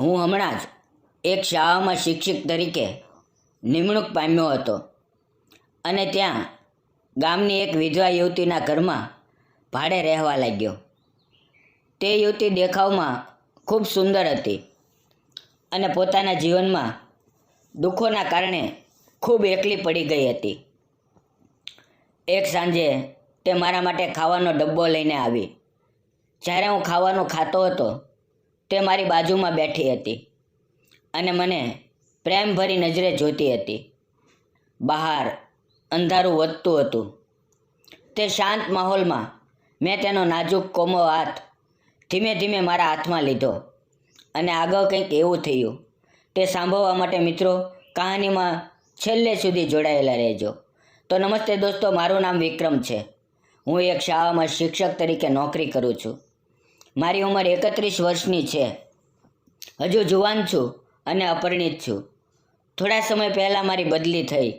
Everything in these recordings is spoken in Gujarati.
હું હમણાં જ એક શાળામાં શિક્ષક તરીકે નિમણૂક પામ્યો હતો. અને ત્યાં ગામની એક વિધવા યુવતીના ઘરમાં ભાડે રહેવા લાગ્યો. તે યુવતી દેખાવમાં ખૂબ સુંદર હતી અને પોતાના જીવનમાં દુઃખોના કારણે ખૂબ એકલી પડી ગઈ હતી. એક સાંજે તે મારા માટે ખાવાનો ડબ્બો લઈને આવી. જ્યારે હું ખાવાનું ખાતો હતો તે મારી બાજુમાં બેઠી હતી અને મને પ્રેમભરી નજરે જોતી હતી. બહાર અંધારું વધતું હતું. તે શાંત માહોલમાં મેં તેનો નાજુક, કોમો હાથ ધીમે ધીમે મારા હાથમાં લીધો અને આગળ કંઈક એવું થયું. તે સાંભળવા માટે મિત્રો કહાનીમાં છેલ્લે સુધી જોડાયેલા રહેજો. તો નમસ્તે દોસ્તો, મારું નામ વિક્રમ છે. હું એક શાળામાં શિક્ષક તરીકે નોકરી કરું છું. મારી ઉંમર એકત્રીસ વર્ષની છે. હજુ જુવાન છું અને અપરિણિત છું. થોડા સમય પહેલાં મારી બદલી થઈ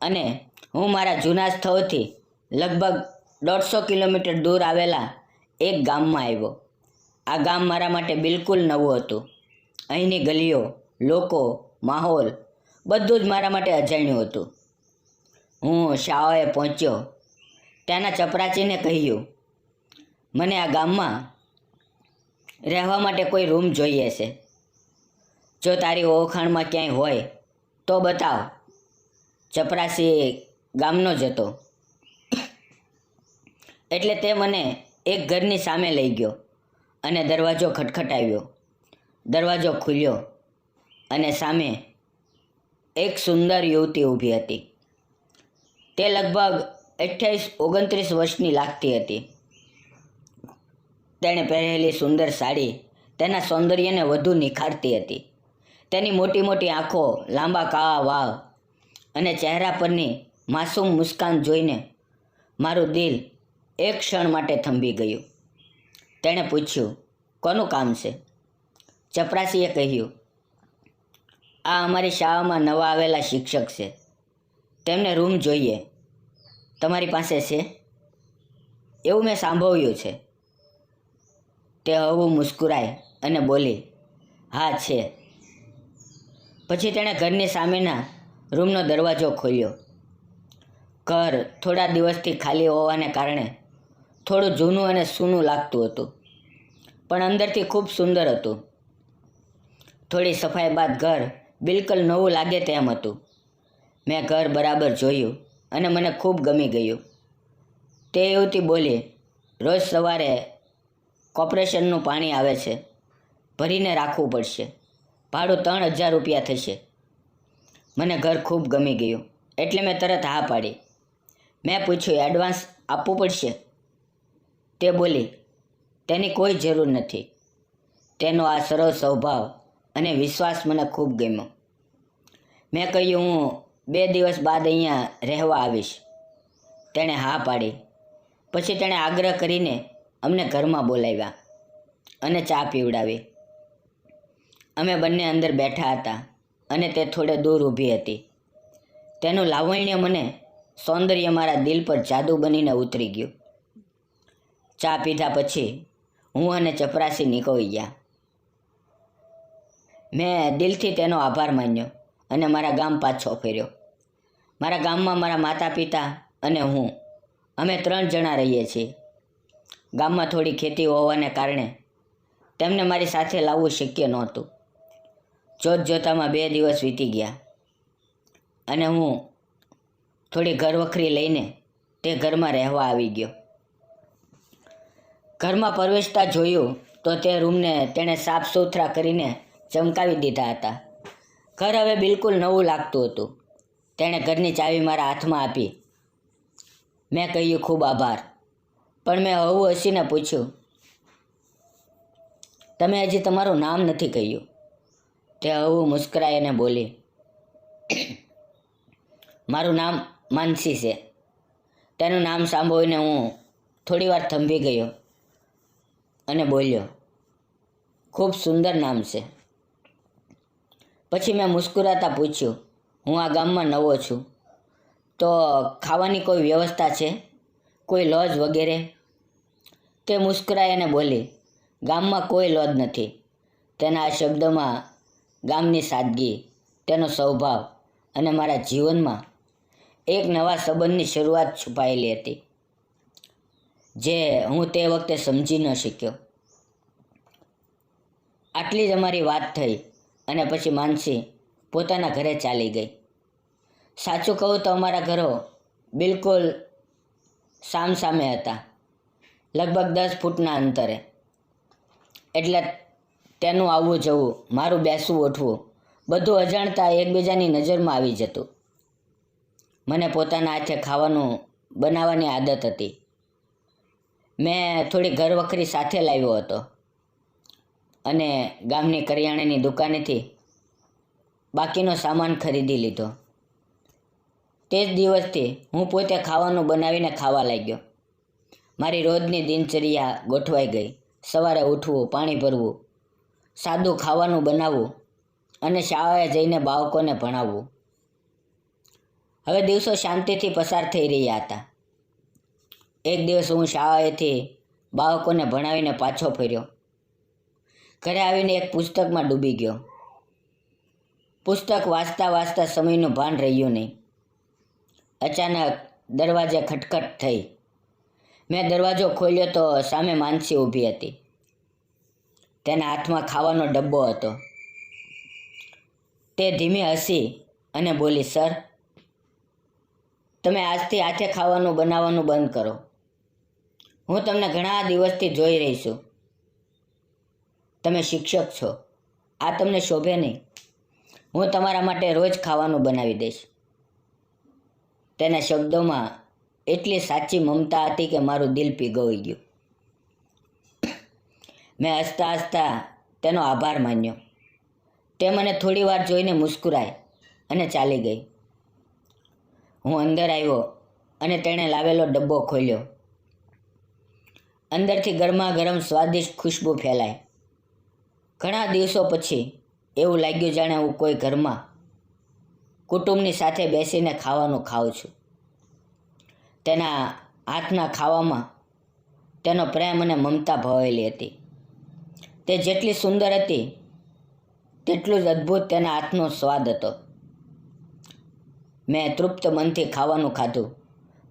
અને હું મારા જૂના સ્થળથી લગભગ દોઢસો કિલોમીટર દૂર આવેલા એક ગામમાં આવ્યો. આ ગામ મારા માટે બિલકુલ નવું હતું. અહીંની ગલીઓ, લોકો, માહોલ બધું જ મારા માટે અજાણ્યું હતું. હું શાળાએ પહોંચ્યો. ત્યાંના ચપરાચીને કહ્યું, મને આ ગામમાં રહેવા માટે કોઈ રૂમ જોઈએ છે. જો તારી ઓળખાણમાં ક્યાંય હોય, તો બતાવ. ચપરાસી ગામનો જ હતો. એટલે તે મને એક ઘરની સામે લઈ ગયો અને દરવાજો ખટખટાવ્યો. દરવાજો ખુલ્યો અને સામે એક સુંદર યુવતી ઊભી હતી. તે લગભગ અઠ્યાવીસ ઓગણત્રીસ વર્ષની લાગતી હતી. તેણે પહેરેલી સુંદર સાડી તેના સૌંદર્યને વધુ નિખારતી હતી. તેની મોટી મોટી આંખો, લાંબા કાળા વાવ અને ચહેરા પરની માસૂમ મુસ્કાન જોઈને મારું દિલ એક ક્ષણ માટે થંભી ગયું. તેણે પૂછ્યું, કોનું કામ છે? ચપરાસીએ કહ્યું, આ અમારી શાળામાં નવા આવેલા શિક્ષક છે. તેમને રૂમ જોઈએ. તમારી પાસે છે? એવું મેં સાંભળ્યું છે. તે હવું મુસ્કુરાય અને બોલી, હા, છે. પછી તેણે ઘરની સામેના રૂમનો દરવાજો ખોલ્યો. ઘર થોડા દિવસથી ખાલી હોવાને કારણે થોડું જૂનું અને સૂનું લાગતું હતું, પણ અંદરથી ખૂબ સુંદર હતું. થોડી સફાઈ બાદ ઘર બિલકુલ નવું લાગે તેમ હતું. મેં ઘર બરાબર જોયું અને મને ખૂબ ગમી ગયું. તે યુવતી બોલી, રોજ સવારે કોર્પોરેશનનું પાણી આવે છે. ભરીને રાખવું પડશે. ભાડું ત્રણ હજાર રૂપિયા થશે. મને ઘર ખૂબ ગમી ગયું. એટલે મેં તરત હા પાડી. મેં પૂછ્યું એડવાન્સ આપવું પડશે? તે બોલી, તેની કોઈ જરૂર નથી. તેનો આ સરળ સ્વભાવ અને વિશ્વાસ મને ખૂબ ગમ્યો. મેં કહ્યું, હું બે દિવસ બાદ અહીંયા રહેવા આવીશ. તેણે હા પાડી. પછી તેણે આગ્રહ કરીને અમને ઘરમાં બોલાવ્યા અને ચા પીવડાવી. અમે બંને અંદર બેઠા હતા અને તે થોડે દૂર ઊભી હતી. તેનું લાવણ્ય મને સૌંદર્ય મારા દિલ પર જાદુ બનીને ઉતરી ગયું. ચા પીધા પછી હું અને ચપરાસી નીકળી ગયા. મેં દિલથી તેનો આભાર માન્યો અને મારા ગામ પાછો ફેર્યો. મારા ગામમાં મારા માતા પિતા અને હું. અમે ત્રણ જણા રહીએ છીએ. ગામમાં થોડી ખેતી હોવાને કારણે તેમને મારી સાથે લાવવું શક્ય નહોતું. જોત જોતામાં બે દિવસ વીતી ગયા અને હું થોડી ઘરવખરી લઈને તે ઘરમાં રહેવા આવી ગયો. ઘરમાં પ્રવેશતા જોયું તો તે રૂમને તેણે સાફ સુથરા કરીને ચમકાવી દીધા હતા. ઘર હવે બિલકુલ નવું લાગતું હતું. તેણે ઘરની ચાવી મારા હાથમાં આપી. મેં કહ્યું, ખૂબ આભાર. પણ મેં હવું હસીને પૂછ્યું, તમે હજી તમારું નામ નથી કહ્યું? તે હવું મુસ્કરાઈને બોલી, મારું નામ માનસી છે. તેનું નામ સાંભળીને હું થોડી વાર થંભી ગયો અને બોલ્યો, ખૂબ સુંદર નામ છે. પછી મેં મુસ્કુરાતા પૂછ્યું, હું આ ગામમાં નવો છું, તો ખાવાની કોઈ વ્યવસ્થા છે? કોઈ લોજ વગેરે? તે મુસ્કરાઈ અને બોલી, ગામમાં કોઈ લોજ નથી. તેના આ શબ્દમાં ગામની સાદગી, તેનો સ્વભાવ અને મારા જીવનમાં એક નવા સંબંધની શરૂઆત છુપાયેલી હતી, જે હું તે વખતે સમજી ન શક્યો. આટલી જ અમારી વાત થઈ અને પછી માનસી પોતાના ઘરે ચાલી ગઈ. સાચું કહું તો અમારા ઘરો બિલકુલ સામસામે હતા. લગભગ દસ ફૂટના અંતરે. એટલે તેનું આવવું જવું, મારું બેસવું ઉઠવું બધું અજાણતા એકબીજાની નજરમાં આવી જતું. મને પોતાના હાથે ખાવાનું બનાવવાની આદત હતી. મેં થોડી ઘરવખરી સાથે લાવ્યો હતો. અને ગામની કરિયાણાની દુકાનેથી બાકીનો સામાન ખરીદી લીધો. તે જ દિવસથી હું પોતે ખાવાનું બનાવીને ખાવા લાગ્યો. મારી રોજની દિનચર્યા ગોઠવાઈ ગઈ. સવારે ઉઠવું, પાણી ભરવું, સાદું ખાવાનું બનાવવું અને શાળાએ જઈને બાળકોને ભણાવવું. હવે દિવસો શાંતિથી પસાર થઈ રહ્યા હતા. એક દિવસ હું શાળાએથી બાળકોને ભણાવીને પાછો ફર્યો. ઘરે આવીને એક પુસ્તકમાં ડૂબી ગયો. પુસ્તક વાંચતા વાંચતા સમયનું ભાન રહ્યું નહીં. અચાનક દરવાજે ખટખટ થઈ. મેં દરવાજો ખોલ્યો તો સામે માનસી ઊભી હતી. તેના હાથમાં ખાવાનો ડબ્બો હતો. તે ધીમે હસી અને બોલી, સર, તમે આજથી હાથે ખાવાનું બનાવવાનું બંધ કરો. હું તમને ઘણા દિવસથી જોઈ રહી છું. તમે શિક્ષક છો. આ તમને શોભે નહીં. હું તમારા માટે રોજ ખાવાનું બનાવી દઈશ. તેના શબ્દોમાં એટલી સાચી મમતા હતી કે મારું દિલ પીગળી ગયું. મેં હસતા હસતા તેનો આભાર માન્યો. તે મને થોડી વાર જોઈને મુસ્કુરાઈ અને ચાલી ગઈ. હું અંદર આવ્યો અને તેણે લાવેલો ડબ્બો ખોલ્યો. અંદરથી ગરમા ગરમ સ્વાદિષ્ટ ખુશ્બુ ફેલાય ઘણા દિવસો પછી એવું લાગ્યું જાણે હું કોઈ ઘરમાં કુટુંબની સાથે બેસીને ખાવાનું ખાઉં છું. તેના હાથના ખાવામાં તેનો પ્રેમ અને મમતા ભવાયેલી હતી. તે જેટલી સુંદર હતી, તેટલું જ અદ્ભુત તેના હાથનો સ્વાદ હતો. મેં તૃપ્ત મનથી ખાવાનું ખાધું.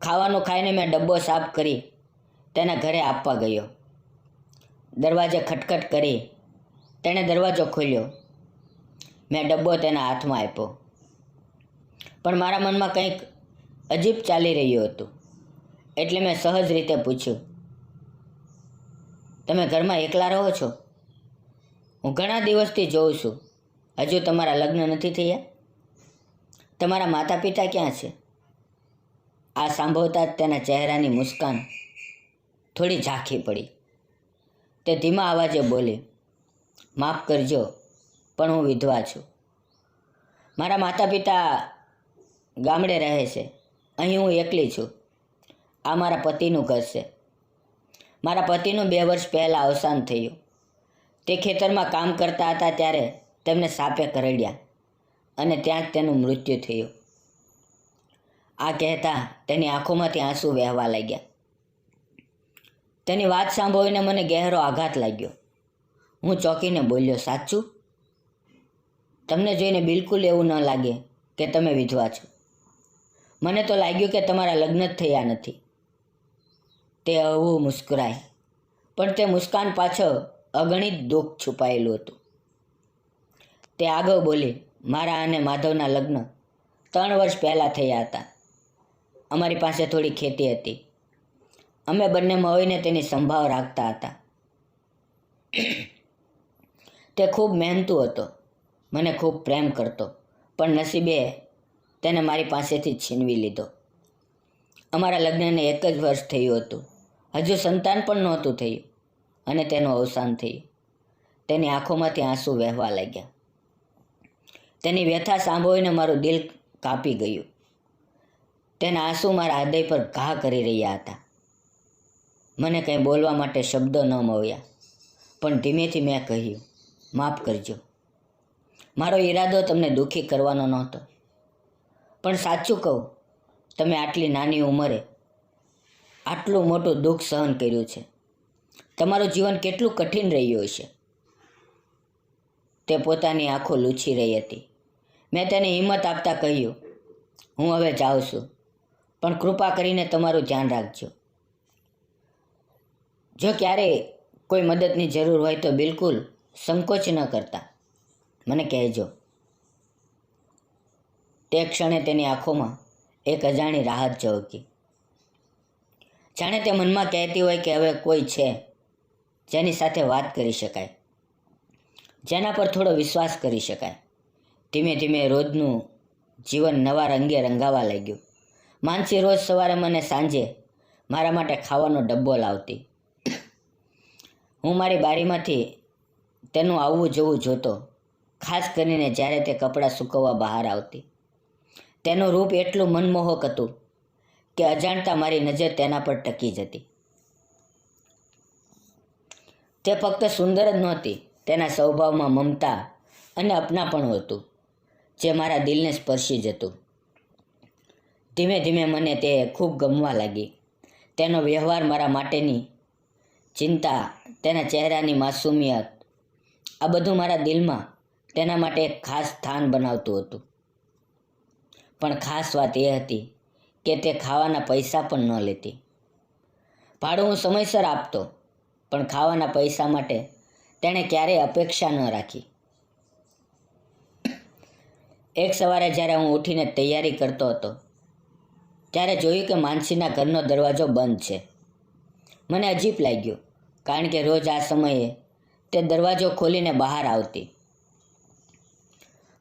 ખાવાનું ખાઈને મેં ડબ્બો સાફ કરી તેના ઘરે આપવા ગયો. દરવાજે ખટખટ કરી તેણે દરવાજો ખોલ્યો. મેં ડબ્બો તેના હાથમાં આપ્યો. પણ મારા મનમાં કંઈક અજીબ ચાલી રહ્યું હતું. એટલે મેં સહજ રીતે પૂછ્યું. તમે ઘરમાં એકલા રહો છો? હું ઘણા દિવસથી જોઉં છું. હજુ તમારા લગ્ન નથી થયા? તમારા માતા પિતા ક્યાં છે? આ સાંભળતા જ તેના ચહેરાની મુસ્કાન થોડી ઝાંખી પડી. તે ધીમા અવાજે બોલી, માફ કરજો, પણ હું વિધવા છું. મારા માતા પિતા ગામડે રહે છે. અહીં હું એકલી છું. આ મારા પતિનું ઘર છે. મારા પતિનું બે વર્ષ પહેલાં અવસાન થયું. તે ખેતરમાં કામ કરતા હતા ત્યારે તેમને સાપે કરડ્યા અને ત્યાં જ તેનું મૃત્યુ થયું. આ કહેતા તેની આંખોમાંથી આંસુ વહેવા લાગ્યા. તેની વાત સાંભળીને મને ગહેરો આઘાત લાગ્યો. હું ચોંકીને બોલ્યો, સાચું? તમને જોઈને બિલકુલ એવું ન લાગે કે તમે વિધવા છો. મને તો લાગ્યું કે તમારા લગ્ન જ થયા નથી. તે હવું મુસ્કરાય. પણ તે મુસ્કાન પાછળ અગણિત દુઃખ છુપાયેલું હતું. તે આગળ બોલી, મારા અને માધવના લગ્ન ત્રણ વર્ષ પહેલાં થયા હતા. અમારી પાસે થોડી ખેતી હતી. અમે બંને મળીને તેની સંભાળ રાખતા હતા. તે ખૂબ મહેનતુ હતો. મને ખૂબ પ્રેમ કરતો, પણ નસીબે તેને મારી પાસેથી છીનવી લીધો. અમારા લગ્નને એક જ વર્ષ થયું હતું. હજુ સંતાન પણ નહોતું થયું અને તેનું અવસાન થયું. તેની આંખોમાંથી આંસુ વહેવા લાગ્યા. તેની વ્યથા સાંભળીને મારું દિલ કાપી ગયું. તેના આંસુ મારા હૃદય પર ઘા કરી રહ્યા હતા. મને કંઈ બોલવા માટે શબ્દો ન મળ્યા, પણ ધીમેથી મેં કહ્યું, માફ કરજો. મારો ઈરાદો તમને દુઃખી કરવાનો નહોતો. પણ સાચું કહું, તમે આટલી નાની ઉંમરે આટલું મોટું દુઃખ સહન કર્યું છે. તમારું જીવન કેટલું કઠિન રહ્યું હશે? તે પોતાની આંખો લૂછી રહી હતી. મેં તેને હિંમત આપતા કહ્યું, હું હવે જાઉં છું, પણ કૃપા કરીને તમારું ધ્યાન રાખજો. જો ક્યારે કોઈ મદદની જરૂર હોય તો બિલકુલ સંકોચ ન કરતા. મને કહેજો. તે ક્ષણે તેની આંખોમાં એક અજાણી રાહત ઝળકી. જાણે તે મનમાં કહેતી હોય કે હવે કોઈ છે. જેની સાથે વાત કરી શકાય. જેના પર થોડો વિશ્વાસ કરી શકાય. ધીમે ધીમે રોજનું જીવન નવા રંગે રંગાવા લાગ્યું. માનસી રોજ સવારે મને સાંજે મારા માટે ખાવાનો ડબ્બો લાવતી. હું મારી બારીમાંથી તેનું આવવું જવું જોતો, ખાસ કરીને જ્યારે તે કપડાં સૂકવવા બહાર આવતી. તેનું રૂપ એટલું મનમોહક હતું કે અજાણતા મારી નજર તેના પર ટકી જતી. તે ફક્ત સુંદર જ નહોતી, તેના સ્વભાવમાં મમતા અને અપનાપણું હતું, જે મારા દિલને સ્પર્શી જતું. ધીમે ધીમે મને તે ખૂબ ગમવા લાગી. તેનો વ્યવહાર મારા માટેની ચિંતા, તેના ચહેરાની માસુમિયત, આ બધું મારા દિલમાં તેના માટે એક ખાસ સ્થાન બનાવતું હતું. પણ ખાસ વાત એ હતી કે તે ખાવાના પૈસા પણ ન લેતી. ભાડું હું સમયસર આપતો, પણ ખાવાના પૈસા માટે તેણે ક્યારેય અપેક્ષા ન રાખી. એક સવારે જ્યારે હું ઉઠીને તૈયારી કરતો હતો, ત્યારે જોયું કે માનસીના ઘરનો દરવાજો બંધ છે. મને અજીબ લાગ્યું, કારણ કે રોજ આ સમયે તે દરવાજો ખોલીને બહાર આવતી.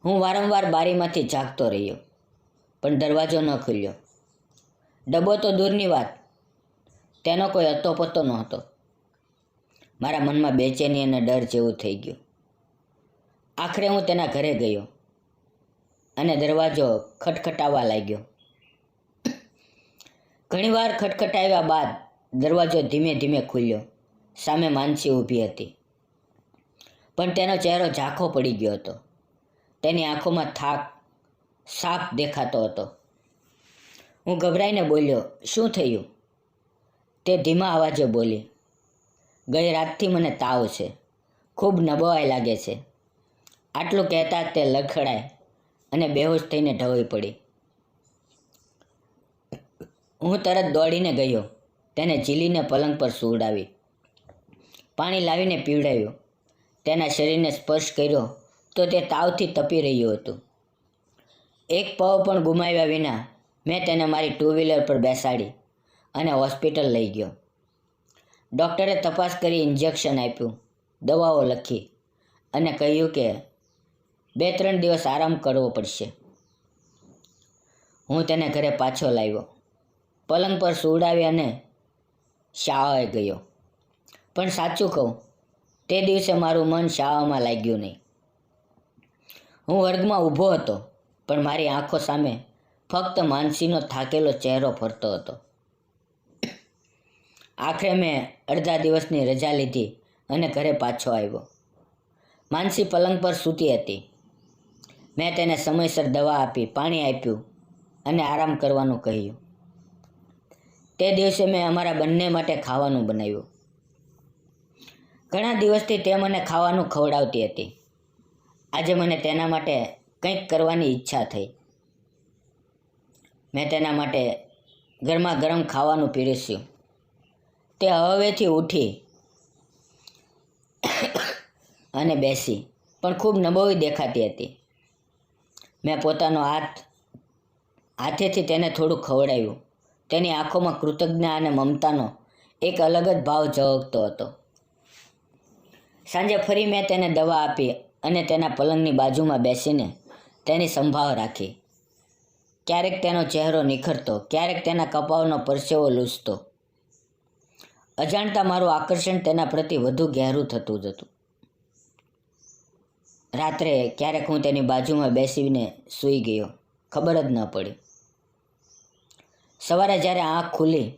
હું વારંવાર બારીમાંથી જાગતો રહ્યો, પણ દરવાજો ન ખુલ્યો. ડબ્બો તો દૂરની વાત. તેનો કોઈ હતો પતો નહોતો મારા મનમાં બેચેની અને ડર જેવું થઈ ગયું. આખરે હું તેના ઘરે ગયો અને દરવાજો ખટખટાવા લાગ્યો. ઘણીવાર ખટખટાવ્યા બાદ દરવાજો ધીમે ધીમે ખુલ્યો, સામે માનસી ઊભી હતી. પણ તેનો ચહેરો ઝાંખો પડી ગયો હતો. તેની આંખોમાં થાક સાફ દેખાતો હતો. હું ગભરાઈને બોલ્યો, શું થયું? તે ધીમા અવાજે બોલી, ગઈ રાતથી મને તાવ છે. ખૂબ નબળાઈ લાગે છે. આટલું કહેતા તે લખડાય અને બેહોશ થઈને ઢવાઈ પડી. હું તરત દોડીને ગયો, તેને ઝીલીને પલંગ પર સુવડાવી. પાણી લાવીને પીવડાવ્યું. તેના શરીરને સ્પર્શ કર્યો તો તે તાવથી તપી રહ્યું હતું. એક પવ પણ ગુમાવ્યા વિના મેં તેને મારી ટુ વ્હીલર પર બેસાડી અને હોસ્પિટલ લઈ ગયો. ડૉક્ટરે તપાસ કરી ઇન્જેક્શન આપ્યું, દવાઓ લખી અને કહ્યું કે બે ત્રણ દિવસ આરામ કરવો પડશે. હું તેને ઘરે પાછો લાવ્યો. પલંગ પર સુવડાવી અને શાળાએ ગયો. પણ સાચું કહું, તે દિવસે મારું મન શાળામાં લાગ્યું નહીં. હું વર્ગમાં ઊભો હતો, પણ મારી આંખો સામે ફક્ત માનસીનો થાકેલો ચહેરો ફરતો હતો. આખરે મેં અડધા દિવસની રજા લીધી અને ઘરે પાછો આવ્યો. માનસી પલંગ પર સૂતી હતી. મેં તેને સમયસર દવા આપી, પાણી આપ્યું અને આરામ કરવાનું કહ્યું. તે દિવસે મેં અમારા બંને માટે ખાવાનું બનાવ્યું. ઘણા દિવસથી તે મને ખાવાનું ખવડાવતી હતી. આજે મને તેના માટે કંઈક કરવાની ઈચ્છા થઈ. મેં તેના માટે ગરમા ગરમ ખાવાનું પીરસ્યું. તે હવેથી ઉઠી અને બેસી, પણ ખૂબ નબળી દેખાતી હતી. મેં પોતાનો હાથ, હાથેથી તેને થોડું ખવડાવ્યું. તેની આંખોમાં કૃતજ્ઞા અને મમતાનો એક અલગ જ ભાવ ઝળકતો હતો. સાંજે ફરી મેં તેને દવા આપી અને તેના પલંગની બાજુમાં બેસીને તેની સંભાળ રાખી. ક્યારેક તેનો ચહેરો નિખરતો, ક્યારેક તેના કપાળનો પરસેવો લૂસતો. અજાણતા મારું આકર્ષણ તેના પ્રતિ વધુ ગહેરું થતું જ હતું. રાત્રે ક્યારેક હું તેની બાજુમાં બેસીને સૂઈ ગયો. ખબર જ ન પડી. સવારે જ્યારે આંખ ખુલી,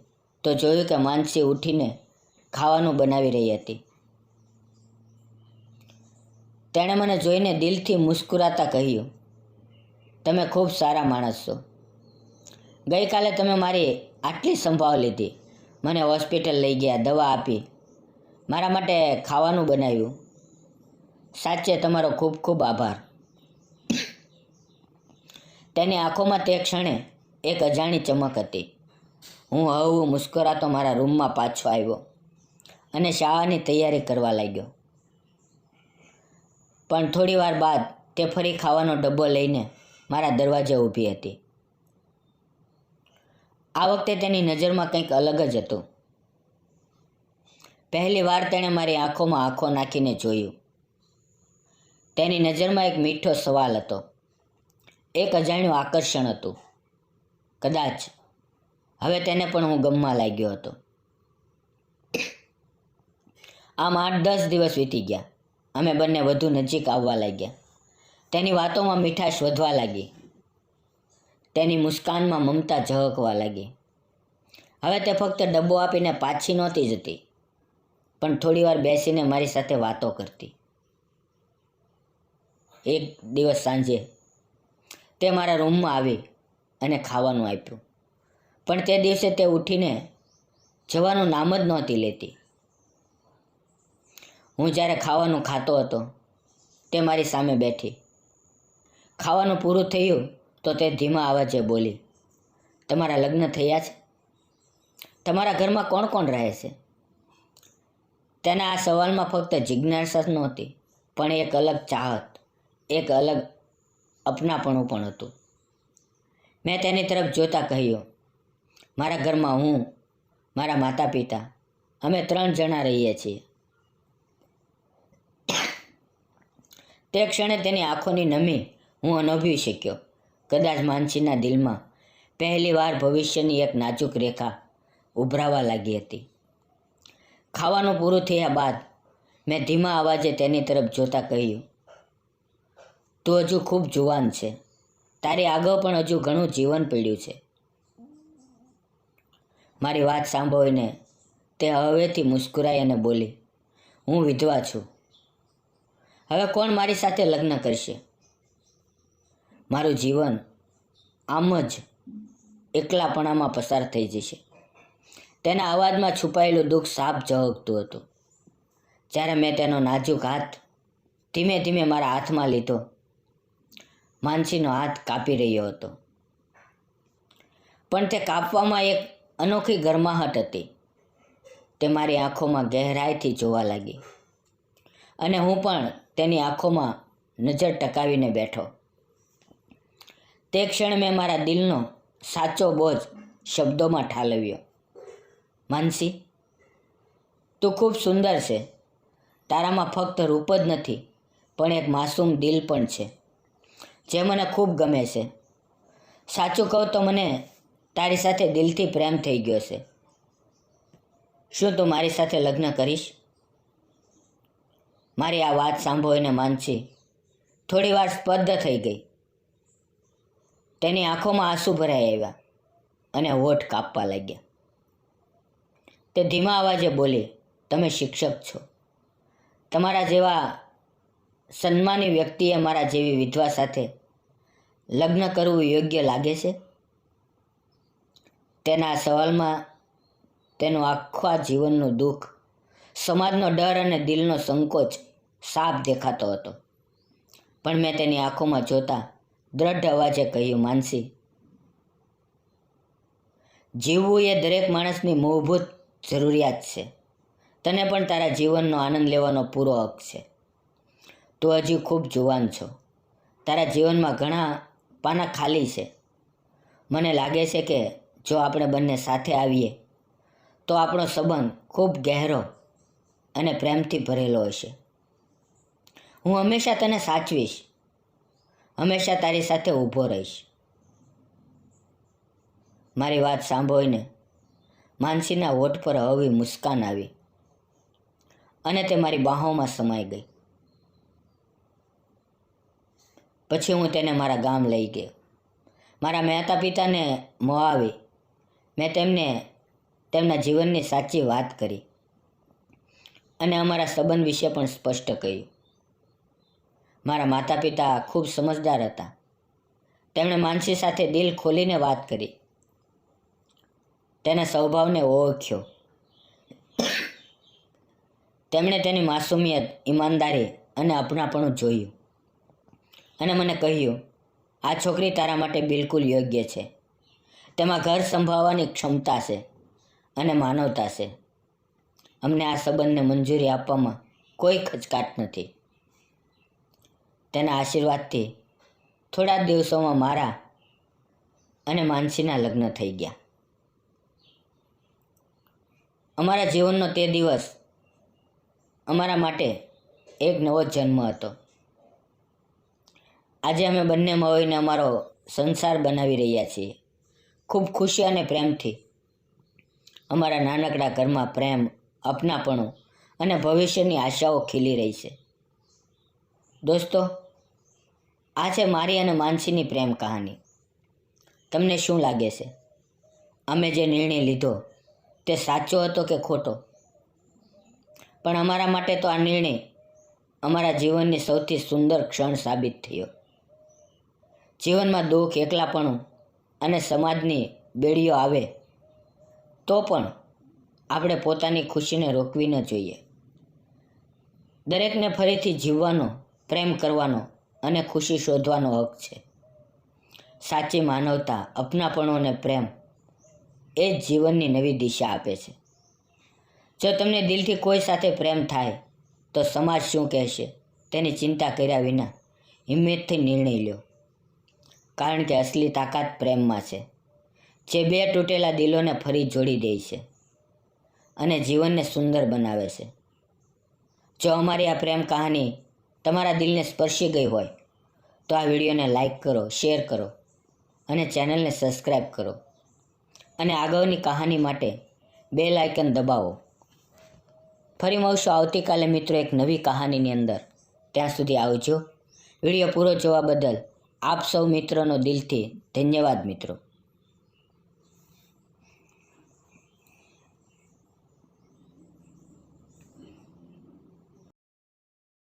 તો જોયું કે માનસી ઉઠીને ખાવાનું બનાવી રહી હતી. તેણે મને જોઈને દિલથી મુસ્કુરાતા કહ્યું તમે ખૂબ સારા માણસ છો. ગઈકાલે તમે મારી આટલી સંભાળ લીધી. મને હોસ્પિટલ લઈ ગયા, દવા આપી. મારા માટે ખાવાનું બનાવ્યું. સાચે તમારો ખૂબ ખૂબ આભાર. તેની આંખોમાં તે ક્ષણે એક અજાણી ચમક હતી. હું હવું મુસ્કરાતો મારા રૂમમાં પાછો આવ્યો અને શાળાની તૈયારી કરવા લાગ્યો. પણ થોડી વાર બાદ તે ફરી ખાવાનો ડબ્બો લઈને મારા દરવાજે ઊભી હતી. આ વખતે તેની નજરમાં કંઈક અલગ જ હતું. પહેલી વાર તેણે મારી આંખોમાં આંખો નાખીને જોયું. તેની નજરમાં એક મીઠો સવાલ હતો. એક અજાણ્યું આકર્ષણ હતું. કદાચ હવે તેને પણ હું ગમવા લાગ્યો હતો. આમ આઠ દસ દિવસ વીતી ગયા. અમે બંને વધુ નજીક આવવા લાગ્યા. તેની વાતોમાં મીઠાશ વધવા લાગી. તેની મુસ્કાનમાં મમતા ઝહકવા લાગી. હવે તે ફક્ત ડબ્બો આપીને પાછી નહોતી જતી, પણ થોડીવાર બેસીને મારી સાથે વાતો કરતી. એક દિવસ સાંજે તે મારા રૂમમાં આવી અને ખાવાનું આપ્યું. પણ તે દિવસે તે ઉઠીને જવાનું નામ જ નહોતી લેતી. હું જ્યારે ખાવાનું ખાતો હતો, તે મારી સામે બેઠી. ખાવાનું પૂરું થયું તો તે ધીમા અવાજે બોલી, તમારા લગ્ન થયા છે? તમારા ઘરમાં કોણ કોણ રહે છે? તેના આ સવાલમાં ફક્ત જિજ્ઞાસા નહોતી, પણ એક અલગ ચાહત, એક અલગ અપનાપણું પણ હતું. મેં તેની તરફ જોતા કહ્યું, મારા ઘરમાં હું, મારા માતા પિતા અમે ત્રણ જણા રહીએ છીએ. તે ક્ષણે તેની આંખોની નમી હું અનુભવી શક્યો. કદાચ માનસીના દિલમાં પહેલીવાર ભવિષ્યની એક નાજુક રેખા ઉભરાવા લાગી હતી. ખાવાનું પૂરું થયા બાદ મેં ધીમા અવાજે તેની તરફ જોતા કહ્યું, તું હજુ ખૂબ જુવાન છે. તારી આગળ પણ હજુ ઘણું જીવન પડ્યું છે. મારી વાત સાંભળીને તે હવેથી મુસ્કુરાઈ અને બોલી, હું વિધવા છું. હવે કોણ મારી સાથે લગ્ન કરશે? મારું જીવન આમ જ એકલાપણામાં પસાર થઈ જશે. તેના અવાજમાં છુપાયેલું દુઃખ સાફ ઝળકતું હતું. જ્યારે મેં તેનો નાજુક હાથ ધીમે ધીમે મારા હાથમાં લીધો, માનસીનો હાથ કાપી રહ્યો હતો. પણ તે કાપવામાં એક અનોખી ગરમાહટ હતી. તે મારી આંખોમાં ગહેરાઈથી જોવા લાગી અને હું પણ તેની આંખોમાં નજર ટકાવીને બેઠો. તે ક્ષણે મેં મારા દિલનો સાચો બોજ શબ્દોમાં ઠાલવ્યો. માનસી, તું ખૂબ સુંદર છે. તારામાં ફક્ત રૂપ જ નથી, પણ એક માસૂમ દિલ પણ છે, જે મને ખૂબ ગમે છે. સાચું કહું તો મને તારી સાથે દિલથી પ્રેમ થઈ ગયો છે. શું તું મારી સાથે લગ્ન કરીશ? મારી આ વાત સાંભળીને માનસી થોડી વાર સ્પર્ધ થઈ ગઈ. તેની આંખોમાં આંસુ ભરાઈ આવ્યા અને હોઠ કાપવા લાગ્યા. તે ધીમા અવાજે બોલી, તમે શિક્ષક છો. તમારા જેવા સન્માની વ્યક્તિએ મારા જેવી વિધવા સાથે લગ્ન કરવું યોગ્ય લાગે છે? તેના સવાલમાં તેનું આખા જીવનનું દુઃખ, સમાજનો ડર અને દિલનો સંકોચ સાફ દેખાતો હતો. પણ મેં તેની આંખોમાં જોતા દ્રઢ અવાજે કહ્યું, માનસી, જીવવું એ દરેક માણસની મૂળભૂત જરૂરિયાત છે. તને પણ તારા જીવનનો આનંદ લેવાનો પૂરો હક છે. તું હજી ખૂબ જુવાન છો. તારા જીવનમાં ઘણા પાના ખાલી છે. મને લાગે છે કે જો આપણે બંને સાથે આવીએ, તો આપણો સંબંધ ખૂબ ગહેરો અને પ્રેમથી ભરેલો હશે. હું હંમેશા તને સાચવીશ. હંમેશા તારી સાથે ઊભો રહીશ. મારી વાત સાંભળીને માનસીના હોઠ પર હવી મુસ્કાન આવી અને તે મારી બાહોમાં સમાઈ ગઈ. પછી હું તેને મારા ગામ લઈ ગયો. મારા માતા પિતાને મોહાવી મેં તેમને તેમના જીવનની સાચી વાત કરી અને અમારા સંબંધ વિશે પણ સ્પષ્ટ કહ્યું મારા માતા પિતા ખૂબ સમજદાર હતા. તેમણે માનસી સાથે દિલ ખોલીને વાત કરી. તેના સ્વભાવને ઓળખ્યો. તેમણે તેની માસુમિયત, ઈમાનદારી અને અપનાપણું જોયું અને મને કહ્યું, આ છોકરી તારા માટે બિલકુલ યોગ્ય છે. તેમાં ઘર સંભાળવાની ક્ષમતા છે અને માનવતા છે. અમને આ સંબંધને મંજૂરી આપવામાં કોઈ ખચકાટ નથી. તેના આશીર્વાદથી થોડા દિવસોમાં મારા અને માનસીના લગ્ન થઈ ગયા. અમારા જીવનનો તે દિવસ અમારા માટે એક નવો જન્મ હતો. આજે અમે બંને મળીને અમારો સંસાર બનાવી રહ્યા છીએ. ખૂબ ખુશી અને પ્રેમથી અમારા નાનકડા ઘરમાં પ્રેમ, અપનાપણું અને ભવિષ્યની આશાઓ ખીલી રહી છે. દોસ્તો આ છે મારી અને માનસીની પ્રેમ કહાની. તમને શું લાગે છે? અમે જે નિર્ણય લીધો તે સાચો હતો કે ખોટો? પણ અમારા માટે તો આ નિર્ણય અમારા જીવનની સૌથી સુંદર ક્ષણ સાબિત થયો. જીવનમાં દુઃખ, એકલાપણું અને સમાજની બેડીઓ આવે તો પણ આપણે પોતાની ખુશીને રોકવી ન જોઈએ. દરેકને ફરીથી જીવવાનો, પ્રેમ કરવાનો અને ખુશી શોધવાનો હક છે. સાચી માનવતા, અપનાપણું અને પ્રેમ એ જ જીવનની નવી દિશા આપે છે. જો તમને દિલથી કોઈ સાથે પ્રેમ થાય, તો સમાજ શું કહેશે? તેની ચિંતા કર્યા વિના હિંમતથી નિર્ણય લ્યો કારણ કે અસલી તાકાત પ્રેમમાં છે. જે બે તૂટેલા દિલોને ફરી જોડી દે છે અને જીવનને સુંદર બનાવે છે. જો અમારી આ પ્રેમ કહાની તમારા દિલને સ્પર્શી ગઈ હોય, તો આ વિડીયોને લાઈક કરો, શેર કરો અને ચેનલને સબસ્ક્રાઈબ કરો. અને આગળની કહાની માટે બે લાઇકન દબાવો. ફરી મળશું આવતીકાલે મિત્રો એક નવી કહાનીની અંદર. ત્યાં સુધી આવજો. વીડિયો પૂરો જોવા બદલ આપ સૌ મિત્રોનો દિલથી ધન્યવાદ મિત્રો.